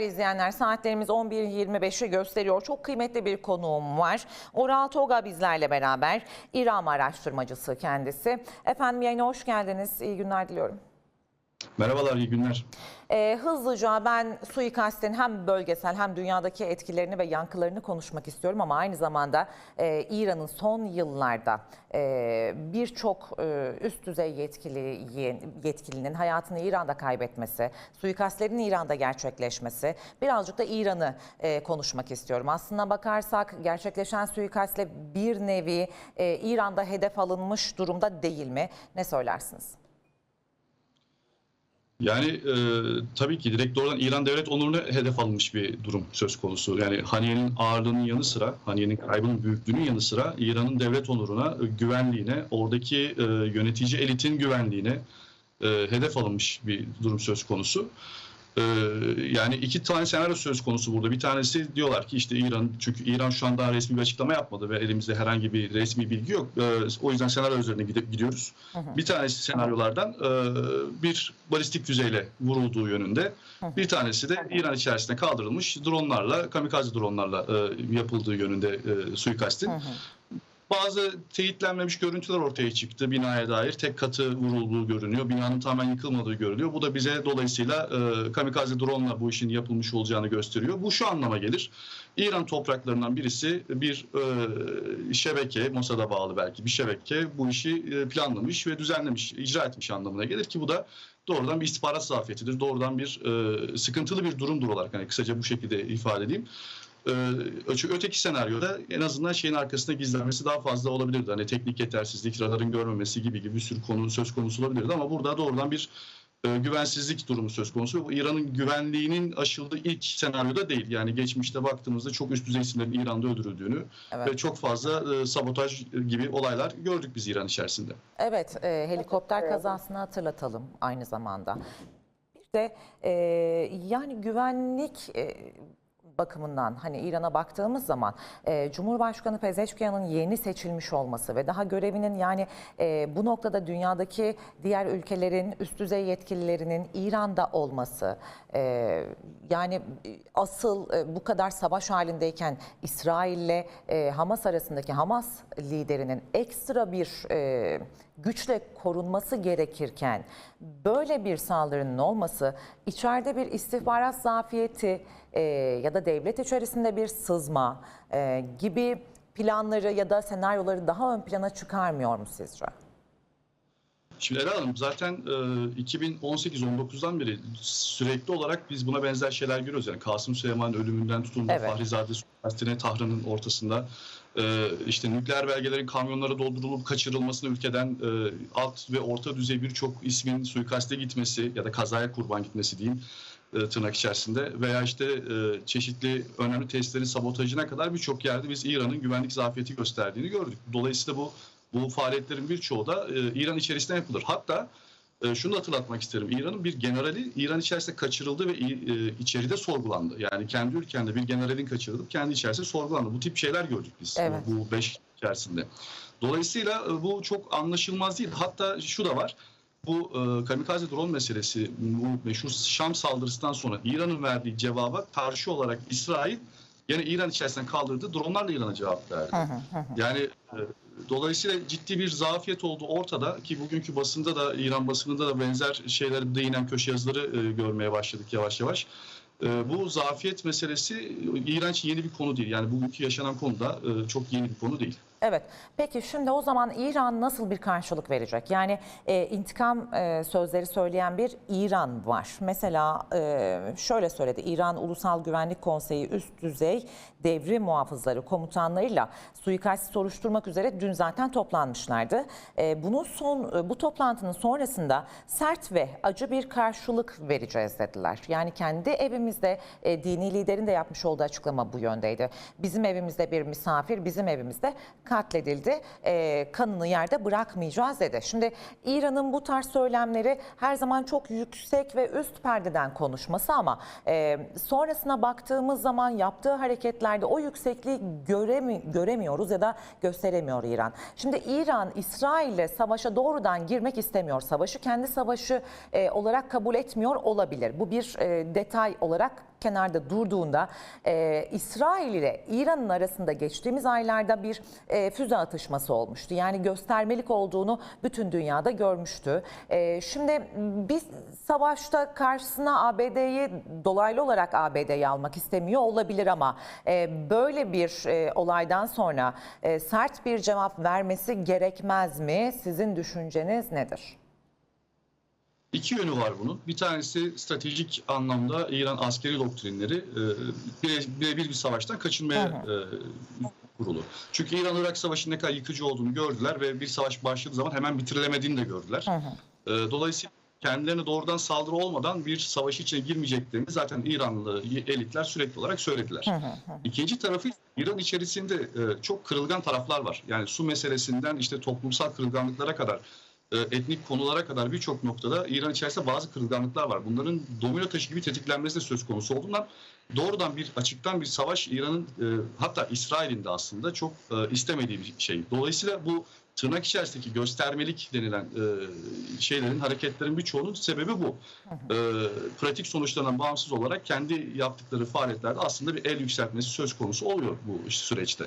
İzleyenler saatlerimiz 11.25'i gösteriyor. Çok kıymetli bir konuğum var. Oral Toga bizlerle beraber. İran araştırmacısı kendisi. Efendim yayına hoş geldiniz. İyi günler diliyorum. Merhabalar, iyi günler. Ee, hızlıca ben suikastin hem bölgesel hem dünyadaki etkilerini ve yankılarını konuşmak istiyorum ama aynı zamanda e, İran'ın son yıllarda e, birçok e, üst düzey yetkili yetkilinin hayatını İran'da kaybetmesi, suikastlerin İran'da gerçekleşmesi, birazcık da İran'ı e, konuşmak istiyorum. Aslına bakarsak gerçekleşen suikastle bir nevi e, İran'da hedef alınmış durumda değil mi? Ne söylersiniz? Yani e, tabii ki direkt doğrudan İran devlet onuruna hedef alınmış bir durum söz konusu. Yani Haniye'nin ağırlığının yanı sıra, Haniye'nin kaybının büyüklüğünün yanı sıra İran'ın devlet onuruna, e, güvenliğine, oradaki e, yönetici elitin güvenliğine e, hedef alınmış bir durum söz konusu. E, yani iki tane senaryo söz konusu burada. Bir tanesi diyorlar ki işte İran, çünkü İran şu an daha resmi bir açıklama yapmadı ve elimizde herhangi bir resmi bilgi yok. E, o yüzden senaryo üzerine gidiyoruz. Bir tanesi senaryolardan e, bir balistik füzeyle vurulduğu yönünde. Bir tanesi de İran içerisinde kaldırılmış dronlarla, kamikaze dronlarla e, yapıldığı yönünde e, suikastin. Bazı teyitlenmemiş görüntüler ortaya çıktı binaya dair. Tek katı vurulduğu görünüyor. Binanın tamamen yıkılmadığı görülüyor. Bu da bize dolayısıyla e, kamikaze drone bu işin yapılmış olacağını gösteriyor. Bu şu anlama gelir. İran topraklarından birisi bir e, şebeke, Mossad'a bağlı belki bir şebeke bu işi e, planlamış ve düzenlemiş, icra etmiş anlamına gelir ki bu da doğrudan bir istihbarat zafiyetidir. Doğrudan bir e, sıkıntılı bir durumdur olarak hani kısaca bu şekilde ifade edeyim. Ee, öte- öteki senaryoda en azından şeyin arkasında gizlenmesi daha fazla olabilirdi. Hani teknik yetersizlik, radarın görmemesi gibi gibi bir sürü konu söz konusu olabilirdi ama burada doğrudan bir e, güvensizlik durumu söz konusu. Bu İran'ın güvenliğinin aşıldığı ilk senaryoda değil. Yani geçmişte baktığımızda çok üst düzey isimlerin İran'da öldürüldüğünü Evet. ve çok fazla e, sabotaj gibi olaylar gördük biz İran içerisinde. Evet, e, helikopter kazasını hatırlatalım aynı zamanda. Bir de e, yani güvenlik e, bakımından hani İran'a baktığımız zaman e, Cumhurbaşkanı Pezeşkiyan'ın yeni seçilmiş olması ve daha görevinin yani e, bu noktada dünyadaki diğer ülkelerin üst düzey yetkililerinin İran'da olması e, yani e, asıl e, bu kadar savaş halindeyken İsrail'le e, Hamas arasındaki Hamas liderinin ekstra bir e, güçle korunması gerekirken böyle bir saldırının olması içeride bir istihbarat zafiyeti e, ya da devlet içerisinde bir sızma e, gibi planları ya da senaryoları daha ön plana çıkarmıyor mu sizce? Şimdi Ela Hanım zaten e, 2018-19'dan beri sürekli olarak biz buna benzer şeyler görüyoruz. Yani Kasım Süleyman ölümünden tutun Evet. Fahrizade suikastine Tahran'ın ortasında e, işte nükleer belgelerin kamyonlara doldurulup kaçırılmasına ülkeden e, alt ve orta düzey birçok ismin suikaste gitmesi ya da kazaya kurban gitmesi diyeyim e, tırnak içerisinde veya işte e, çeşitli önemli testlerin sabotajına kadar birçok yerde biz İran'ın güvenlik zafiyeti gösterdiğini gördük. Dolayısıyla bu bu faaliyetlerin birçoğu da e, İran içerisinde yapılır. Hatta e, şunu da hatırlatmak isterim. İran'ın bir generali İran içerisinde kaçırıldı ve e, içeride sorgulandı. Yani kendi ülkende bir generalin kaçırılıp kendi içerisinde sorgulandı. Bu tip şeyler gördük biz Evet. bu beş içerisinde. Dolayısıyla bu çok anlaşılmaz değil. Hatta şu da var. Bu e, kamikaze drone meselesi, bu meşhur Şam saldırısından sonra İran'ın verdiği cevaba karşı olarak İsrail yine İran içerisinden kaldırdığı dronlarla İran'a cevap verdi. Yani e, dolayısıyla ciddi bir zafiyet olduğu ortada ki bugünkü basında da İran basınında da benzer şeyler değinen köşe yazıları e, görmeye başladık yavaş yavaş. E, bu zafiyet meselesi İran için yeni bir konu değil. Yani bugünkü yaşanan konu da e, çok yeni bir konu değil. Evet. Peki şimdi o zaman İran nasıl bir karşılık verecek? Yani e, intikam e, sözleri söyleyen bir İran var. Mesela e, şöyle söyledi. İran Ulusal Güvenlik Konseyi üst düzey devrim muhafızları komutanlarıyla suikast soruşturmak üzere dün zaten toplanmışlardı. E, bunun son e, bu toplantının sonrasında sert ve acı bir karşılık vereceğiz dediler. Yani kendi evimizde e, dini liderin de yapmış olduğu açıklama bu yöndeydi. Bizim evimizde bir misafir, bizim evimizde katledildi. E, kanını yerde bırakmayacağız dedi. Şimdi İran'ın bu tarz söylemleri her zaman çok yüksek ve üst perdeden konuşması ama e, sonrasına baktığımız zaman yaptığı hareketlerde o yüksekliği göremi, göremiyoruz ya da gösteremiyor İran. Şimdi İran İsrail'le savaşa doğrudan girmek istemiyor. Savaşı kendi savaşı e, olarak kabul etmiyor olabilir. Bu bir e, detay olarak kenarda durduğunda e, İsrail ile İran'ın arasında geçtiğimiz aylarda bir e, füze atışması olmuştu. Yani göstermelik olduğunu bütün dünyada görmüştü. E, şimdi biz savaşta karşısına ABD'yi dolaylı olarak ABD'yi almak istemiyor olabilir ama e, böyle bir e, olaydan sonra e, sert bir cevap vermesi gerekmez mi? Sizin düşünceniz nedir? İki yönü var bunun. Bir tanesi stratejik anlamda İran askeri doktrinleri e, bire- birebir bir savaştan kaçınmaya e, kurulu. Çünkü İran-Irak Savaşı'nın ne kadar yıkıcı olduğunu gördüler ve bir savaş başladığı zaman hemen bitirilemediğini de gördüler. E, Dolayısıyla kendilerine doğrudan saldırı olmadan bir savaş içine girmeyeceklerini zaten İranlı elitler sürekli olarak söylediler. İkinci tarafı İran içerisinde çok kırılgan taraflar var. Yani su meselesinden işte toplumsal kırılganlıklara kadar etnik konulara kadar birçok noktada İran içerisinde bazı kırılganlıklar var. Bunların domino taşı gibi tetiklenmesi de söz konusu olduğundan doğrudan bir açıktan bir savaş İran'ın e, hatta İsrail'in de aslında çok e, istemediği bir şey. Dolayısıyla bu tırnak içerisindeki göstermelik denilen e, şeylerin, hareketlerin birçoğunun sebebi bu. E, pratik sonuçlarından bağımsız olarak kendi yaptıkları faaliyetlerde aslında bir el yükseltmesi söz konusu oluyor bu süreçte.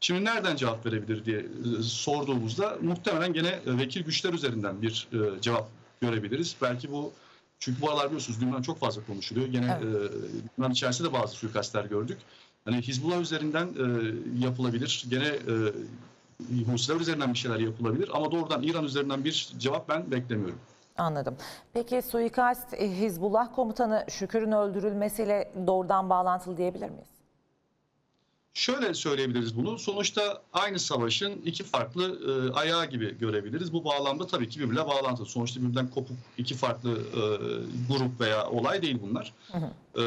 Şimdi nereden cevap verebilir diye e, sorduğumuzda muhtemelen gene e, vekil güçler üzerinden bir e, cevap görebiliriz. Belki bu çünkü bu aralar biliyorsunuz Lübnan çok fazla konuşuluyor. Gene e, Lübnan içerisinde de bazı suikastler gördük. Hani Hizbullah üzerinden e, yapılabilir. Gene e, Husiler üzerinden bir şeyler yapılabilir. Ama doğrudan İran üzerinden bir cevap ben beklemiyorum. Anladım. Peki suikast Hizbullah komutanı Şükür'ün öldürülmesiyle doğrudan bağlantılı diyebilir miyiz? Şöyle söyleyebiliriz bunu. Sonuçta aynı savaşın iki farklı e, ayağı gibi görebiliriz. Bu bağlamda tabii ki birbirine bağlantılı. Sonuçta birbirinden kopuk iki farklı e, grup veya olay değil bunlar. E,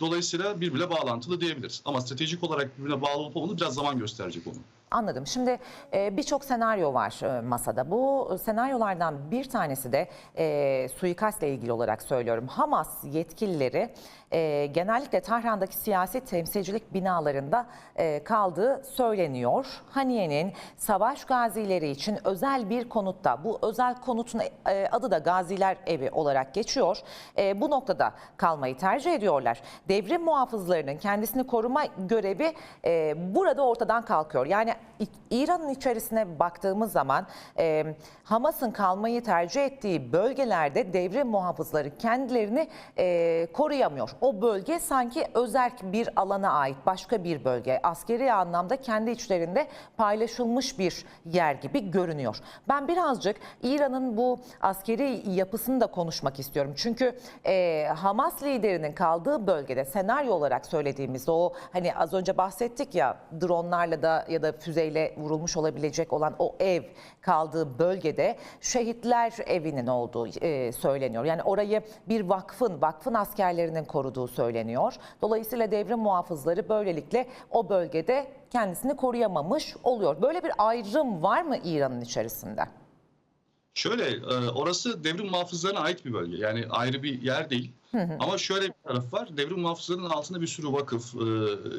dolayısıyla birbirine bağlantılı diyebiliriz. Ama stratejik olarak birbirine bağlı olup olmadığını biraz zaman gösterecek onu. Anladım. Şimdi e, birçok senaryo var e, masada. Bu senaryolardan bir tanesi de e, suikastle ilgili olarak söylüyorum. Hamas yetkilileri e, genellikle Tahran'daki siyasi temsilcilik binalarında kaldığı söyleniyor. Haniye'nin savaş gazileri için özel bir konutta, bu özel konutun adı da Gaziler Evi olarak geçiyor. Bu noktada kalmayı tercih ediyorlar. Devrim muhafızlarının kendisini koruma görevi e, burada ortadan kalkıyor. Yani İran'ın içerisine baktığımız zaman e, Hamas'ın kalmayı tercih ettiği bölgelerde devrim muhafızları kendilerini e, koruyamıyor. O bölge sanki özerk bir alana ait başka bir bölge. Askeri anlamda kendi içlerinde paylaşılmış bir yer gibi görünüyor. Ben birazcık İran'ın bu askeri yapısını da konuşmak istiyorum. Çünkü e, Hamas liderinin kaldığı bölgede senaryo olarak söylediğimizde o hani az önce bahsettik ya dronlarla da ya da füzeyle vurulmuş olabilecek olan o ev kaldığı bölgede şehitler evinin olduğu e, söyleniyor. Yani orayı bir vakfın, vakfın askerlerinin koruduğu söyleniyor. Dolayısıyla devrim muhafızları böylelikle o bölgede kendisini koruyamamış oluyor. Böyle bir ayrım var mı İran'ın içerisinde? Şöyle e, orası devrim muhafızlarına ait bir bölge. Yani ayrı bir yer değil. Ama şöyle bir taraf var. Devrim muhafızlarının altında bir sürü vakıf, e,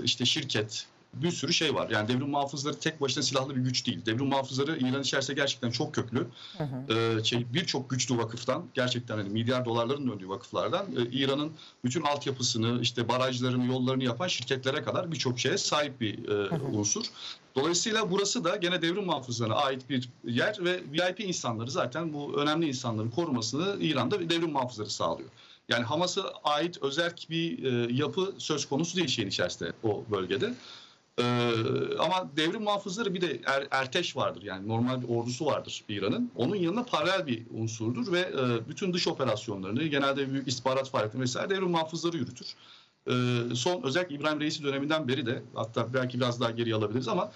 işte şirket, bir sürü şey var. Yani devrim muhafızları tek başına silahlı bir güç değil. Devrim muhafızları İran içerisinde gerçekten çok köklü. E, şey, Birçok güçlü vakıftan, gerçekten hani milyar dolarların döndüğü vakıflardan e, İran'ın bütün altyapısını, işte barajlarını, yollarını yapan şirketlere kadar birçok şeye sahip bir e, unsur. Dolayısıyla burası da gene devrim muhafızlarına ait bir yer ve VIP insanları zaten bu önemli insanların korumasını İran'da devrim muhafızları sağlıyor. Yani Hamas'a ait özerk bir e, yapı söz konusu değil şeyin içerisinde o bölgede. E, ama devrim muhafızları bir de er, erteş vardır yani normal bir ordusu vardır İran'ın. Onun yanına paralel bir unsurdur ve e, bütün dış operasyonlarını genelde büyük istihbarat faaliyetleri vesaire devrim muhafızları yürütür. E, son özellikle İbrahim Reisi döneminden beri de hatta belki biraz daha geri alabiliriz ama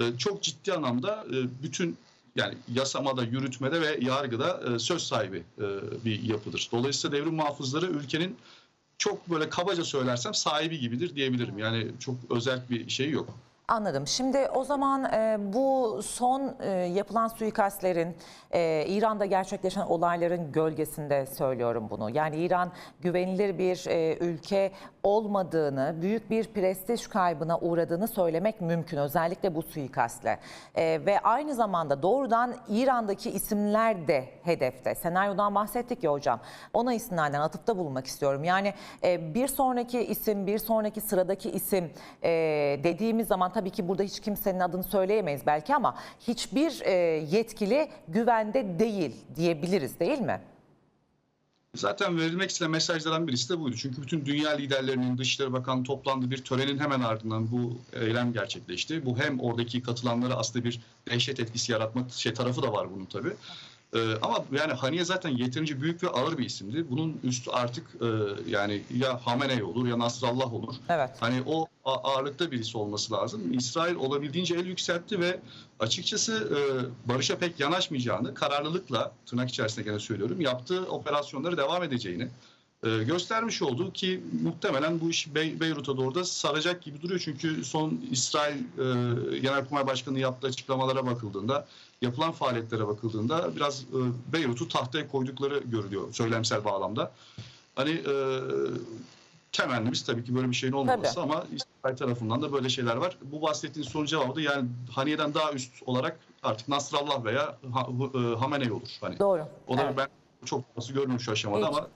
e, çok ciddi anlamda e, bütün yani yasamada, yürütmede ve yargıda e, söz sahibi e, bir yapıdır. Dolayısıyla devrim muhafızları ülkenin çok böyle kabaca söylersem sahibi gibidir diyebilirim. Yani çok özel bir şey yok. Anladım. Şimdi o zaman e, bu son e, yapılan suikastlerin, e, İran'da gerçekleşen olayların gölgesinde söylüyorum bunu. Yani İran güvenilir bir e, ülke olmadığını, büyük bir prestij kaybına uğradığını söylemek mümkün. Özellikle bu suikastle. E, ve aynı zamanda doğrudan İran'daki isimler de hedefte. Senaryodan bahsettik ya hocam. Ona istinaden atıfta bulunmak istiyorum. Yani e, bir sonraki isim, bir sonraki sıradaki isim e, dediğimiz zaman tabii ki burada hiç kimsenin adını söyleyemeyiz belki ama hiçbir e, yetkili güvende değil diyebiliriz değil mi? Zaten verilmek istenen mesajlardan birisi de buydu. Çünkü bütün dünya liderlerinin Dışişleri Bakanı toplandığı bir törenin hemen ardından bu eylem gerçekleşti. Bu hem oradaki katılanlara aslında bir dehşet etkisi yaratma şey tarafı da var bunun tabii. Ee, ama yani Haniye zaten yeterince büyük ve ağır bir isimdi. Bunun üstü artık e, yani ya Hamenei olur ya Nasrallah olur. Evet. Hani o ağırlıkta birisi olması lazım. İsrail olabildiğince el yükseltti ve açıkçası e, barışa pek yanaşmayacağını, kararlılıkla tırnak içerisinde gene söylüyorum, yaptığı operasyonları devam edeceğini e, göstermiş oldu ki muhtemelen bu iş Bey- Beyrut'a doğru da saracak gibi duruyor. Çünkü son İsrail e, Genelkurmay Başkanı yaptığı açıklamalara bakıldığında, yapılan faaliyetlere bakıldığında biraz e, Beyrut'u tahtaya koydukları görülüyor söylemsel bağlamda. Hani e, temennimiz tabii ki böyle bir şeyin olmaması Tabii. ama İsrail tarafından da böyle şeyler var. Bu bahsettiğin soru cevabı da yani Haniye'den daha üst olarak artık Nasrallah veya Ha- e, Hamenei olur. Hani Doğru. o da Evet. ben çok görmüyorum şu aşamada Hiç. ama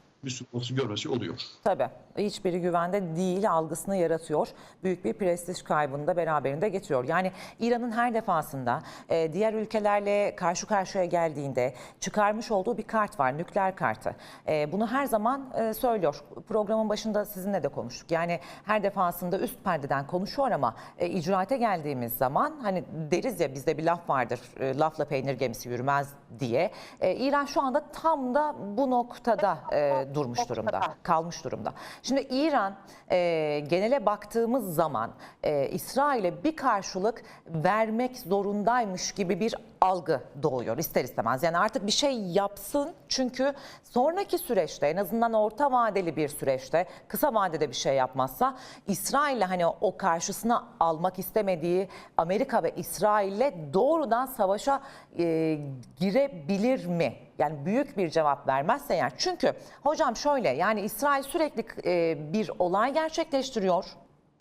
olası görmesi oluyor. Tabii. Hiçbiri güvende değil algısını yaratıyor. Büyük bir prestij kaybını da beraberinde getiriyor. Yani İran'ın her defasında e, diğer ülkelerle karşı karşıya geldiğinde çıkarmış olduğu bir kart var. Nükleer kartı. E, bunu her zaman e, söylüyor. Programın başında sizinle de konuştuk. Yani her defasında üst perdeden konuşuyor ama e, icraate geldiğimiz zaman hani deriz ya bizde bir laf vardır. e, lafla peynir gemisi yürümez diye. E, İran şu anda tam da bu noktada e, durmuş durumda. Kalmış durumda. Şimdi İran e, genele baktığımız zaman e, İsrail'e bir karşılık vermek zorundaymış gibi bir algı doğuyor ister istemez. Yani artık bir şey yapsın çünkü sonraki süreçte en azından orta vadeli bir süreçte kısa vadede bir şey yapmazsa İsrail'le hani o karşısına almak istemediği Amerika ve İsrail'le doğrudan savaşa e, girebilir mi? Yani büyük bir cevap vermezse yani çünkü hocam şöyle yani İsrail sürekli e, bir olay gerçekleştiriyor.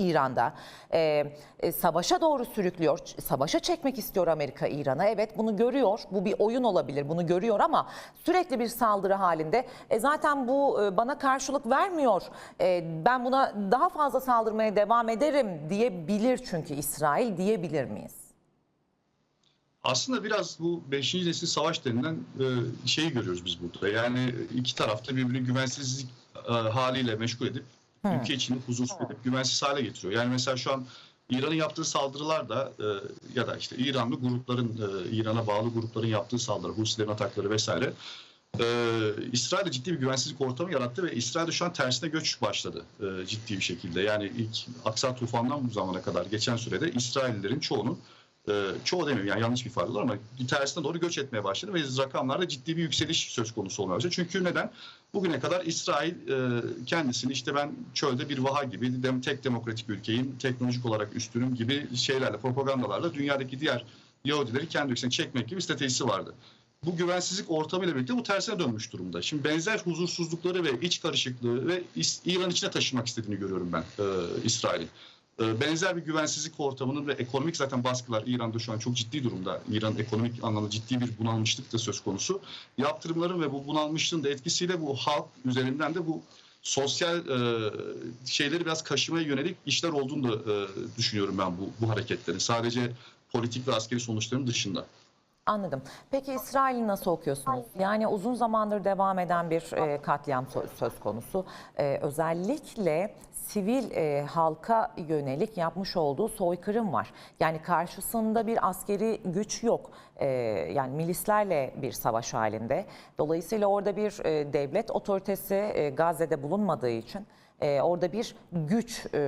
İran'da e, e, savaşa doğru sürüklüyor. Savaşa çekmek istiyor Amerika İran'a. Evet bunu görüyor. Bu bir oyun olabilir. Bunu görüyor ama sürekli bir saldırı halinde. E, zaten bu e, bana karşılık vermiyor. E, ben buna daha fazla saldırmaya devam ederim diyebilir çünkü İsrail diyebilir miyiz? Aslında biraz bu 5. nesil savaş denilen e, şeyi görüyoruz biz burada. Yani iki tarafta birbirini güvensizlik e, haliyle meşgul edip ülke içini huzursuz edip güvensiz hale getiriyor. Yani mesela şu an İran'ın yaptığı saldırılar da e, ya da işte İranlı grupların, e, İran'a bağlı grupların yaptığı saldırı, Husilerin atakları vesaire e, İsrail'de ciddi bir güvensizlik ortamı yarattı ve İsrail'de şu an tersine göç başladı e, ciddi bir şekilde. Yani ilk Aksa tufandan bu zamana kadar geçen sürede İsraillilerin çoğunun e, çoğu demeyeyim yani yanlış bir ifade var ama tersine doğru göç etmeye başladı ve rakamlarda ciddi bir yükseliş söz konusu olmaya başladı. Çünkü neden? Bugüne kadar İsrail e, kendisini işte ben çölde bir vaha gibi dem, tek demokratik ülkeyim, teknolojik olarak üstünüm gibi şeylerle, propagandalarla dünyadaki diğer Yahudileri kendi ülkesine çekmek gibi stratejisi vardı. Bu güvensizlik ortamıyla birlikte bu tersine dönmüş durumda. Şimdi benzer huzursuzlukları ve iç karışıklığı ve İran içine taşımak istediğini görüyorum ben e, İsrail'in. E, benzer bir güvensizlik ortamının ve ekonomik zaten baskılar İran'da şu an çok ciddi durumda. İran ekonomik anlamda ciddi bir bunalmışlık da söz konusu. Yaptırımların ve bu bunalmışlığın da etkisiyle bu halk üzerinden de bu sosyal e, şeyleri biraz kaşımaya yönelik işler olduğunu da e, düşünüyorum ben bu, bu hareketlerin. Sadece politik ve askeri sonuçların dışında. Anladım. Peki İsrail'i nasıl okuyorsunuz? Yani uzun zamandır devam eden bir e, katliam sö- söz konusu. E, özellikle sivil e, halka yönelik yapmış olduğu soykırım var. Yani karşısında bir askeri güç yok. E, yani milislerle bir savaş halinde. Dolayısıyla orada bir e, devlet otoritesi e, Gazze'de bulunmadığı için e, orada bir güç e,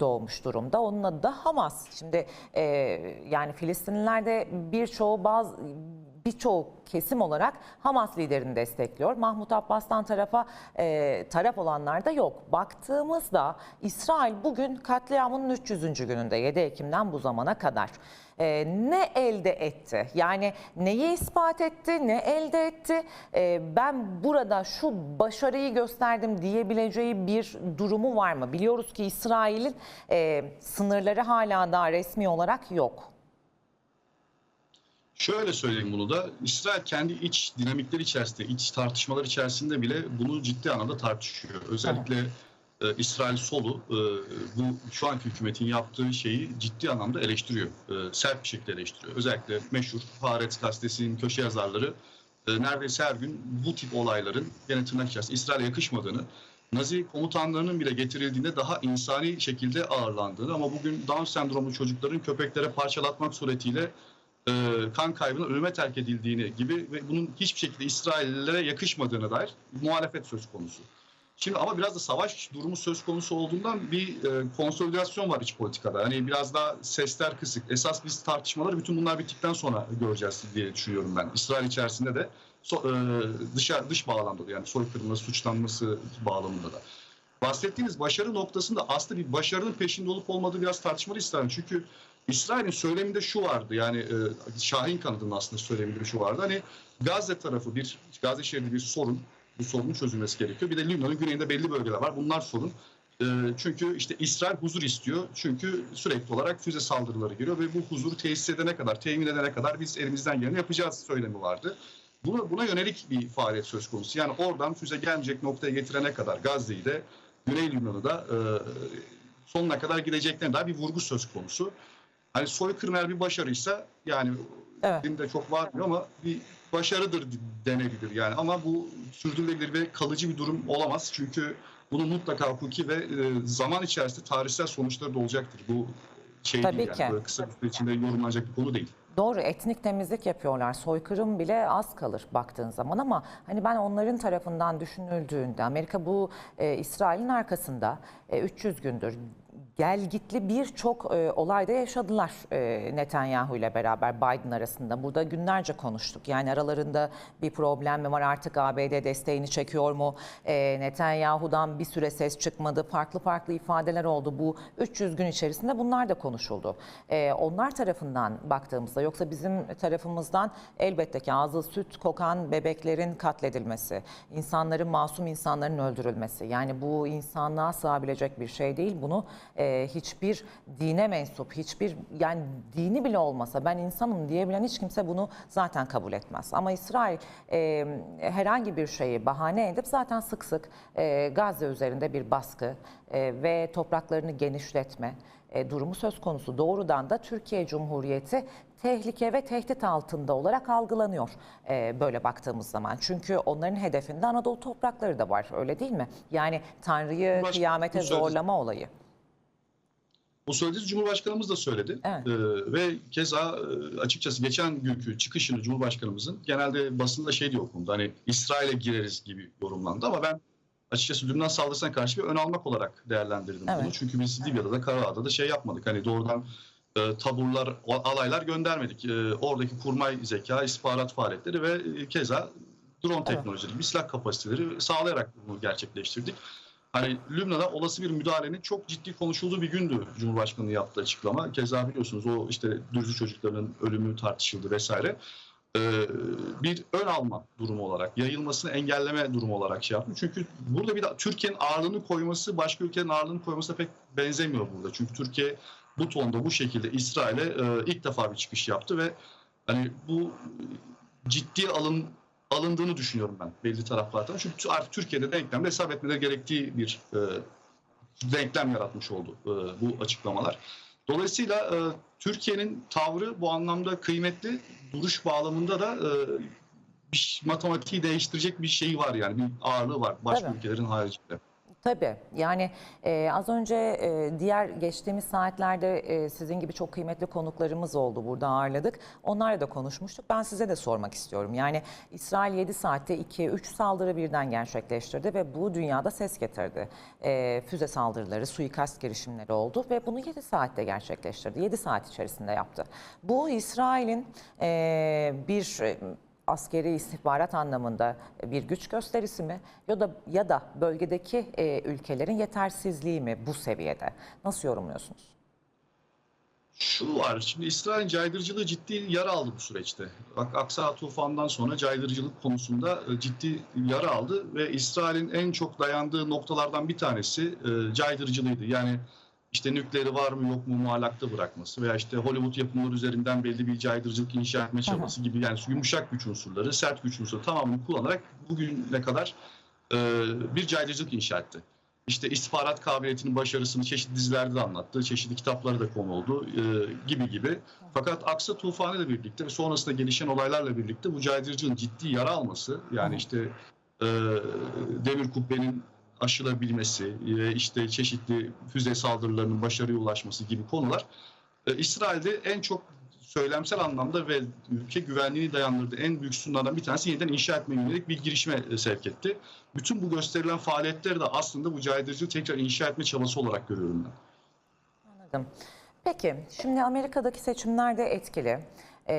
doğmuş durumda. Onun adı da Hamas. Şimdi e, yani Filistinliler de birçoğu bazı birçok kesim olarak Hamas liderini destekliyor. Mahmut Abbas'tan tarafa e, taraf olanlar da yok. Baktığımızda İsrail bugün katliamın 300. gününde 7 Ekim'den bu zamana kadar. E, ne elde etti? Yani neyi ispat etti, ne elde etti? E, ben burada şu başarıyı gösterdim diyebileceği bir durumu var mı? Biliyoruz ki İsrail'in e, sınırları hala daha resmi olarak yok. Şöyle söyleyeyim bunu da İsrail kendi iç dinamikler içerisinde, iç tartışmalar içerisinde bile bunu ciddi anlamda tartışıyor. Özellikle e, İsrail solu e, bu şu anki hükümetin yaptığı şeyi ciddi anlamda eleştiriyor. E, sert bir şekilde eleştiriyor. Özellikle meşhur Haaretz gazetesinin köşe yazarları e, neredeyse her gün bu tip olayların gene tırnak içerisinde İsrail'e yakışmadığını, Nazi komutanlarının bile getirildiğinde daha insani şekilde ağırlandığını ama bugün Down sendromlu çocukların köpeklere parçalatmak suretiyle e, kan kaybına ölüme terk edildiğini gibi ve bunun hiçbir şekilde İsraillilere yakışmadığına dair muhalefet söz konusu. Şimdi ama biraz da savaş durumu söz konusu olduğundan bir e, konsolidasyon var iç politikada. Hani biraz daha sesler kısık. Esas biz tartışmaları bütün bunlar bittikten sonra göreceğiz diye düşünüyorum ben. İsrail içerisinde de so, e, dışa, dış bağlamda da yani soykırımla suçlanması bağlamında da. Bahsettiğiniz başarı noktasında aslında bir başarının peşinde olup olmadığı biraz tartışmalı İsrail. Çünkü İsrail'in söyleminde şu vardı yani e, Şahin kanadının aslında söyleminde şu vardı. Hani Gazze tarafı bir Gazze şehrinde bir sorun. Bu sorunun çözülmesi gerekiyor. Bir de Lübnan'ın güneyinde belli bölgeler var. Bunlar sorun. E, çünkü işte İsrail huzur istiyor. Çünkü sürekli olarak füze saldırıları geliyor ve bu huzuru tesis edene kadar, temin edene kadar biz elimizden geleni yapacağız söylemi vardı. Buna, buna yönelik bir faaliyet söz konusu. Yani oradan füze gelmeyecek noktaya getirene kadar Gazze'yi de Güney Lübnan'ı da e, sonuna kadar gideceklerine dair bir vurgu söz konusu. Hani soykırım eğer bir başarıysa yani Evet. dilinde çok varmıyor ama bir başarıdır denebilir yani. Ama bu sürdürülebilir ve kalıcı bir durum olamaz. Çünkü bunun mutlaka hukuki ve e, zaman içerisinde tarihsel sonuçları da olacaktır. Bu şey Tabii değil ki. yani böyle kısa bir süre içinde yorumlanacak bir konu değil. Doğru etnik temizlik yapıyorlar. Soykırım bile az kalır baktığın zaman ama hani ben onların tarafından düşünüldüğünde Amerika bu e, İsrail'in arkasında e, 300 gündür gelgitli birçok e, olayda yaşadılar e, Netanyahu ile beraber Biden arasında. Burada günlerce konuştuk. Yani aralarında bir problem mi var artık ABD desteğini çekiyor mu? E, Netanyahu'dan bir süre ses çıkmadı. Farklı farklı ifadeler oldu. Bu 300 gün içerisinde bunlar da konuşuldu. E, onlar tarafından baktığımızda yoksa bizim tarafımızdan elbette ki ağzı süt kokan bebeklerin katledilmesi, insanların masum insanların öldürülmesi. Yani bu insanlığa sığabilecek bir şey değil. Bunu e, hiçbir dine mensup, hiçbir yani dini bile olmasa ben insanım diyebilen hiç kimse bunu zaten kabul etmez. Ama İsrail e, herhangi bir şeyi bahane edip zaten sık sık e, Gazze üzerinde bir baskı e, ve topraklarını genişletme e, durumu söz konusu. Doğrudan da Türkiye Cumhuriyeti tehlike ve tehdit altında olarak algılanıyor e, böyle baktığımız zaman. Çünkü onların hedefinde Anadolu toprakları da var öyle değil mi? Yani Tanrı'yı kıyamete söyledi- zorlama olayı. Bu söylediğiniz Cumhurbaşkanımız da söyledi. Evet. Ee, ve keza e, açıkçası geçen günkü çıkışını Cumhurbaşkanımızın genelde basında şey diye okundu. Hani İsrail'e gireriz gibi yorumlandı ama ben açıkçası Lübnan saldırısına karşı bir ön almak olarak değerlendirdim Evet. bunu. Çünkü biz Libya'da da Karabağ'da da şey yapmadık. Hani doğrudan e, taburlar, alaylar göndermedik. E, oradaki kurmay zeka, istihbarat faaliyetleri ve e, keza drone teknolojileri, bir silah kapasiteleri sağlayarak bunu gerçekleştirdik. Hani Lübnan'a olası bir müdahalenin çok ciddi konuşulduğu bir gündü Cumhurbaşkanı'nın yaptığı açıklama. Keza biliyorsunuz o işte Dürzü çocuklarının ölümü tartışıldı vesaire. Ee, bir ön alma durumu olarak, yayılmasını engelleme durumu olarak şey yaptım. Çünkü burada bir de Türkiye'nin ağırlığını koyması başka ülkenin ağırlığını koymasına pek benzemiyor burada. Çünkü Türkiye bu tonda bu şekilde İsrail'e e, ilk defa bir çıkış yaptı ve hani bu ciddi alın alındığını düşünüyorum ben belli taraflardan. Çünkü artık Türkiye'de denklemde hesap etmeleri gerektiği bir e, denklem yaratmış oldu e, bu açıklamalar. Dolayısıyla e, Türkiye'nin tavrı bu anlamda kıymetli. Duruş bağlamında da e, bir matematiği değiştirecek bir şey var yani bir ağırlığı var başka Tabii. ülkelerin haricinde. Tabii yani e, az önce e, diğer geçtiğimiz saatlerde e, sizin gibi çok kıymetli konuklarımız oldu burada ağırladık. Onlarla da konuşmuştuk. Ben size de sormak istiyorum. Yani İsrail 7 saatte 2-3 saldırı birden gerçekleştirdi ve bu dünyada ses getirdi. E, füze saldırıları, suikast girişimleri oldu ve bunu 7 saatte gerçekleştirdi. 7 saat içerisinde yaptı. Bu İsrail'in e, bir... askeri istihbarat anlamında bir güç gösterisi mi ya da ya da bölgedeki e, ülkelerin yetersizliği mi bu seviyede? Nasıl yorumluyorsunuz? Şu var, şimdi İsrail'in caydırıcılığı ciddi yara aldı bu süreçte. Bak Aksa tufandan sonra caydırıcılık konusunda e, ciddi yara aldı ve İsrail'in en çok dayandığı noktalardan bir tanesi e, caydırıcılığıydı. Yani işte nükleeri var mı yok mu muallakta bırakması veya işte Hollywood yapımları üzerinden belli bir caydırıcılık inşa etme çabası gibi yani yumuşak güç unsurları, sert güç unsurları tamamını kullanarak bugüne kadar e, bir caydırıcılık inşa etti. İşte istihbarat kabiliyetinin başarısını çeşitli dizilerde de anlattı, çeşitli kitapları da konu oldu e, gibi gibi. Fakat Aksa tufanı ile birlikte ve sonrasında gelişen olaylarla birlikte bu caydırıcılığın ciddi yara alması yani işte e, demir kubbenin aşılabilmesi, e, işte çeşitli füze saldırılarının başarıya ulaşması gibi konular e, İsrail'de en çok söylemsel anlamda ve ülke güvenliğini dayandırdığı en büyük sunlardan bir tanesi yeniden inşa etmeye yönelik bir girişime e, sevk etti. Bütün bu gösterilen faaliyetleri de aslında bu caydırıcılığı tekrar inşa etme çabası olarak görüyorum ben. Anladım. Peki şimdi Amerika'daki seçimler de etkili. Ee,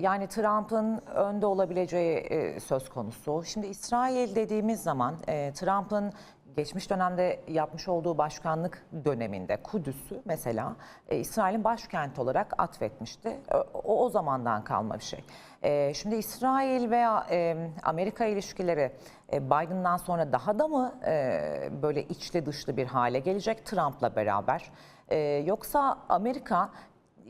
yani Trump'ın önde olabileceği e, söz konusu. Şimdi İsrail dediğimiz zaman e, Trump'ın geçmiş dönemde yapmış olduğu başkanlık döneminde Kudüs'ü mesela e, İsrail'in başkenti olarak atfetmişti. O, o zamandan kalma bir şey. E, şimdi İsrail veya e, Amerika ilişkileri e, Biden'dan sonra daha da mı e, böyle içli dışlı bir hale gelecek Trump'la beraber? E, yoksa Amerika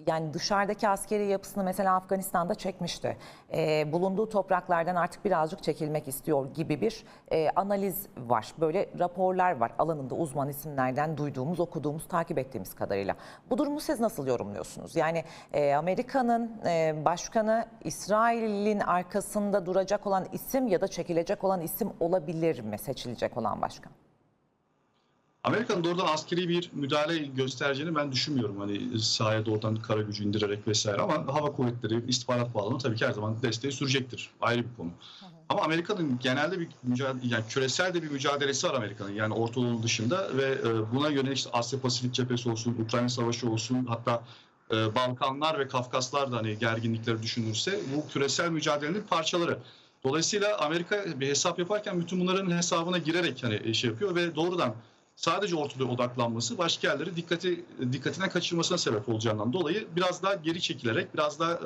yani dışarıdaki askeri yapısını mesela Afganistan'da çekmişti. Ee, bulunduğu topraklardan artık birazcık çekilmek istiyor gibi bir e, analiz var. Böyle raporlar var alanında uzman isimlerden duyduğumuz, okuduğumuz, takip ettiğimiz kadarıyla. Bu durumu siz nasıl yorumluyorsunuz? Yani e, Amerika'nın e, başkanı İsrail'in arkasında duracak olan isim ya da çekilecek olan isim olabilir mi seçilecek olan başkan? Amerika'nın doğrudan askeri bir müdahale göstereceğini ben düşünmüyorum. Hani sahaya doğrudan kara gücü indirerek vesaire ama hava kuvvetleri, istihbarat bağlamında tabii ki her zaman desteği sürecektir. Ayrı bir konu. Ama Amerika'nın genelde bir mücadele, yani küresel de bir mücadelesi var Amerika'nın. Yani Orta Doğu dışında ve e, buna yönelik işte Asya Pasifik cephesi olsun, Ukrayna Savaşı olsun, hatta e, Balkanlar ve Kafkaslar da hani gerginlikleri düşünülürse bu küresel mücadelenin parçaları. Dolayısıyla Amerika bir hesap yaparken bütün bunların hesabına girerek hani şey yapıyor ve doğrudan sadece ortada odaklanması başka yerleri dikkati dikkatinden kaçırmasına sebep olacağından dolayı biraz daha geri çekilerek, biraz daha e,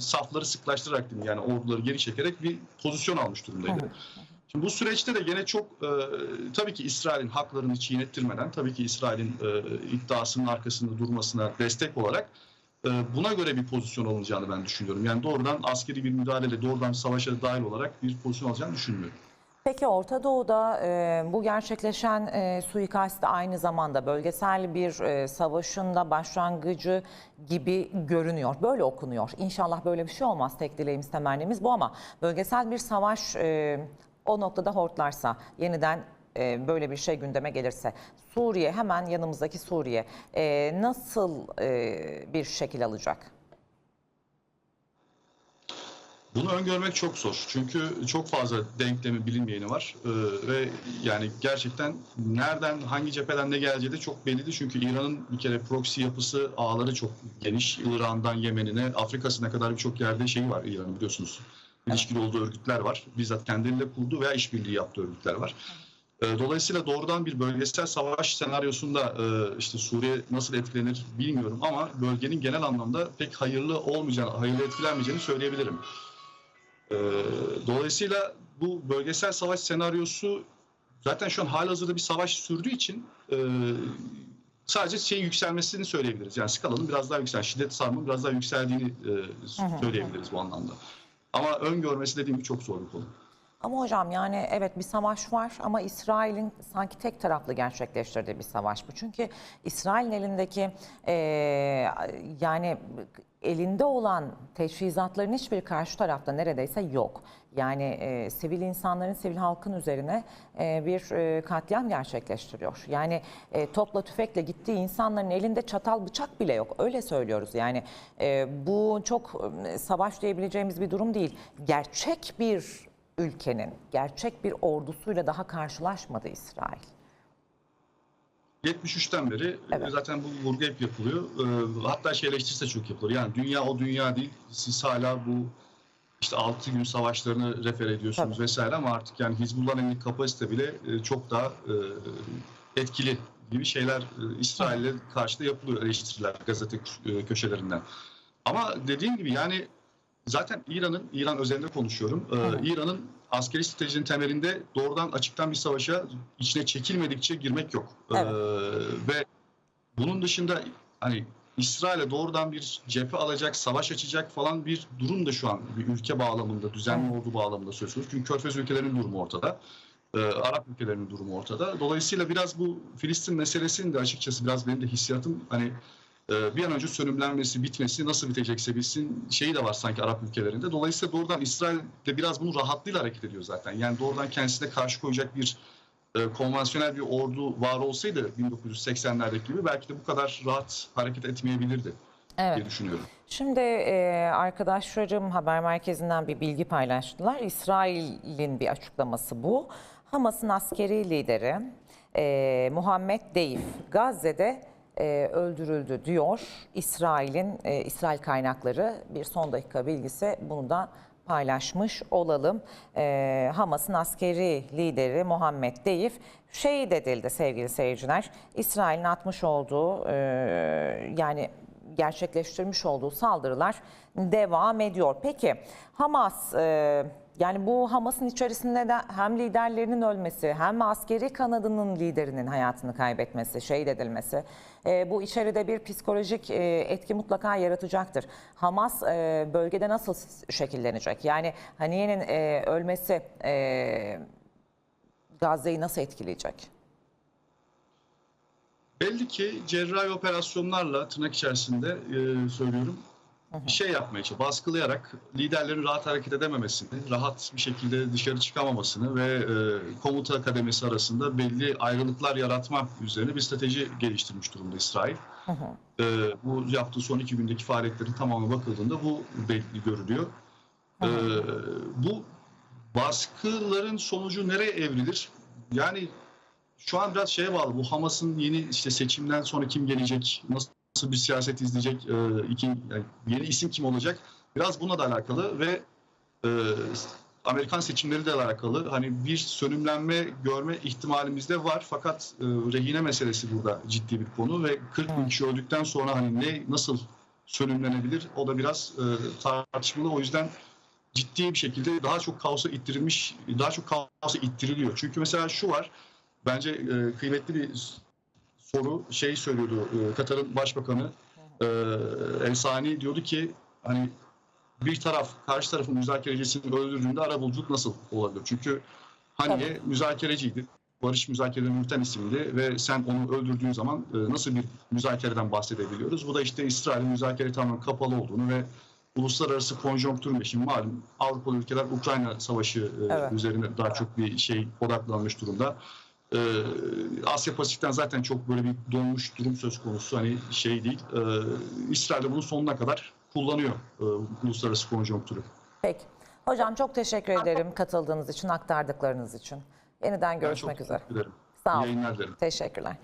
safları sıklaştırarak diyeyim yani orduları geri çekerek bir pozisyon almış durumdaydı. Şimdi bu süreçte de gene çok e, tabii ki İsrail'in haklarını çiğnettirmeden, tabii ki İsrail'in e, iddiasının arkasında durmasına destek olarak e, buna göre bir pozisyon alınacağını ben düşünüyorum. Yani doğrudan askeri bir müdahaleyle, doğrudan savaşa dahil olarak bir pozisyon alacağını düşünmüyorum. Peki Orta Doğu'da e, bu gerçekleşen e, suikast aynı zamanda bölgesel bir e, savaşın da başlangıcı gibi görünüyor. Böyle okunuyor. İnşallah böyle bir şey olmaz. Tek dileğimiz temennimiz bu ama bölgesel bir savaş e, o noktada hortlarsa yeniden e, böyle bir şey gündeme gelirse Suriye hemen yanımızdaki Suriye e, nasıl e, bir şekil alacak? Bunu öngörmek çok zor. Çünkü çok fazla denklemi bilinmeyeni var. Ee, ve yani gerçekten nereden, hangi cepheden ne geleceği de çok belli değil. Çünkü İran'ın bir kere proxy yapısı, ağları çok geniş. İran'dan Yemen'ine, Afrika'sına kadar birçok yerde şeyi var İran'ın biliyorsunuz. İlişkili olduğu örgütler var. Bizzat kendileriyle kurduğu veya işbirliği yaptığı örgütler var. Ee, Dolayısıyla doğrudan bir bölgesel savaş senaryosunda e, işte Suriye nasıl etkilenir bilmiyorum ama bölgenin genel anlamda pek hayırlı olmayacağını, hayırlı etkilenmeyeceğini söyleyebilirim. Ee, Dolayısıyla bu bölgesel savaş senaryosu zaten şu an halihazırda bir savaş sürdüğü için e, sadece şeyin yükselmesini söyleyebiliriz. Yani skalanın biraz daha yüksel, şiddet sarmanın biraz daha yükseldiğini e, söyleyebiliriz bu anlamda. Ama öngörmesi dediğim gibi çok zor bir konu. Ama hocam yani evet bir savaş var ama İsrail'in sanki tek taraflı gerçekleştirdiği bir savaş bu. Çünkü İsrail'in elindeki e, yani elinde olan teçhizatların hiçbir karşı tarafta neredeyse yok. Yani e, sivil insanların, sivil halkın üzerine e, bir e, katliam gerçekleştiriyor. Yani e, topla tüfekle gittiği insanların elinde çatal bıçak bile yok. Öyle söylüyoruz yani. E, bu çok e, savaş diyebileceğimiz bir durum değil. Gerçek bir ülkenin, gerçek bir ordusuyla daha karşılaşmadı İsrail. 73'ten beri e, Evet. zaten bu vurgu hep yapılıyor. Ee, Hatta şey eleştirisi de çok yapılır. Yani dünya o dünya değil. Siz hala bu işte 6 gün savaşlarını refer ediyorsunuz Tabii. vesaire ama artık yani Hizbullah'ın elindeki kapasite bile e, çok daha e, etkili gibi şeyler e, İsrail'le karşıda yapılıyor eleştiriler gazete e, köşelerinden. Ama dediğim gibi yani zaten İran'ın, İran özelinde konuşuyorum. e, Hı. İran'ın askeri stratejinin temelinde doğrudan açıktan bir savaşa içine çekilmedikçe girmek yok. Evet. E, ve bunun dışında hani İsrail'e doğrudan bir cephe alacak, savaş açacak falan bir durum da şu an bir ülke bağlamında, düzenli ordu bağlamında söz konusu. Çünkü Körfez ülkelerinin durumu ortada. Ee, Arap ülkelerinin durumu ortada. Dolayısıyla biraz bu Filistin meselesinin de açıkçası biraz benim de hissiyatım hani bir an önce sönümlenmesi, bitmesi nasıl bitecekse bitsin şeyi de var sanki Arap ülkelerinde. Dolayısıyla doğrudan İsrail de biraz bunu rahatlığıyla hareket ediyor zaten. Yani doğrudan kendisine karşı koyacak bir e, konvansiyonel bir ordu var olsaydı 1980'lerdeki gibi belki de bu kadar rahat hareket etmeyebilirdi Evet. diye düşünüyorum. Şimdi e, arkadaşlarım haber merkezinden bir bilgi paylaştılar. İsrail'in bir açıklaması bu. Hamas'ın askeri lideri e, Muhammed Deif Gazze'de e, öldürüldü diyor. İsrail'in e, İsrail kaynakları bir son dakika bilgisi bunu da paylaşmış olalım. E, Hamas'ın askeri lideri Muhammed Deif şehit edildi sevgili seyirciler. İsrail'in atmış olduğu e, yani gerçekleştirmiş olduğu saldırılar devam ediyor. Peki Hamas e, yani bu Hamas'ın içerisinde de hem liderlerinin ölmesi hem askeri kanadının liderinin hayatını kaybetmesi, şehit edilmesi e, bu içeride bir psikolojik e, etki mutlaka yaratacaktır. Hamas e, bölgede nasıl şekillenecek? Yani Haniye'nin e, ölmesi e, Gazze'yi nasıl etkileyecek? Belli ki cerrahi operasyonlarla tırnak içerisinde e, söylüyorum bir şey yapmaya çalışıyor. Baskılayarak liderlerin rahat hareket edememesini, rahat bir şekilde dışarı çıkamamasını ve e, komuta kademesi arasında belli ayrılıklar yaratma üzerine bir strateji geliştirmiş durumda İsrail. E, bu yaptığı son iki gündeki faaliyetlerin tamamına bakıldığında bu belli görülüyor. E, bu baskıların sonucu nereye evrilir? Yani şu an biraz şeye bağlı. Bu Hamas'ın yeni işte seçimden sonra kim gelecek, nasıl bir siyaset izleyecek, e, iki, yani yeni isim kim olacak? Biraz bununla da alakalı ve e, Amerikan seçimleri de alakalı. Hani bir sönümlenme görme ihtimalimiz de var. Fakat e, rehine meselesi burada ciddi bir konu ve 40 bin kişi öldükten sonra hani ne nasıl sönümlenebilir? O da biraz e, tartışmalı. O yüzden ciddi bir şekilde daha çok kaosa ittirilmiş, daha çok kaosa ittiriliyor. Çünkü mesela şu var, bence e, kıymetli bir soru şey söylüyordu e, Katar'ın başbakanı e, El Sani diyordu ki hani bir taraf karşı tarafın müzakerecisini öldürdüğünde arabuluculuk nasıl olabilir? Çünkü Haniye müzakereciydi. Barış müzakerelerinin yürüten isimdi ve sen onu öldürdüğün zaman e, nasıl bir müzakereden bahsedebiliyoruz? Bu da işte İsrail'in müzakere tamamen kapalı olduğunu ve uluslararası konjonktürün de şimdi malum Avrupalı ülkeler Ukrayna Savaşı e, Evet. üzerine daha çok bir şey odaklanmış durumda. Ee, Asya Pasifik'ten zaten çok böyle bir donmuş durum söz konusu. Hani şey değil. Ee, İsrail de bunu sonuna kadar kullanıyor e, uluslararası konjonktürü. Peki. Hocam çok teşekkür ederim katıldığınız için, aktardıklarınız için. Yeniden görüşmek çok üzere. ederim. Sağ olun. yayınlar dilerim. Teşekkürler.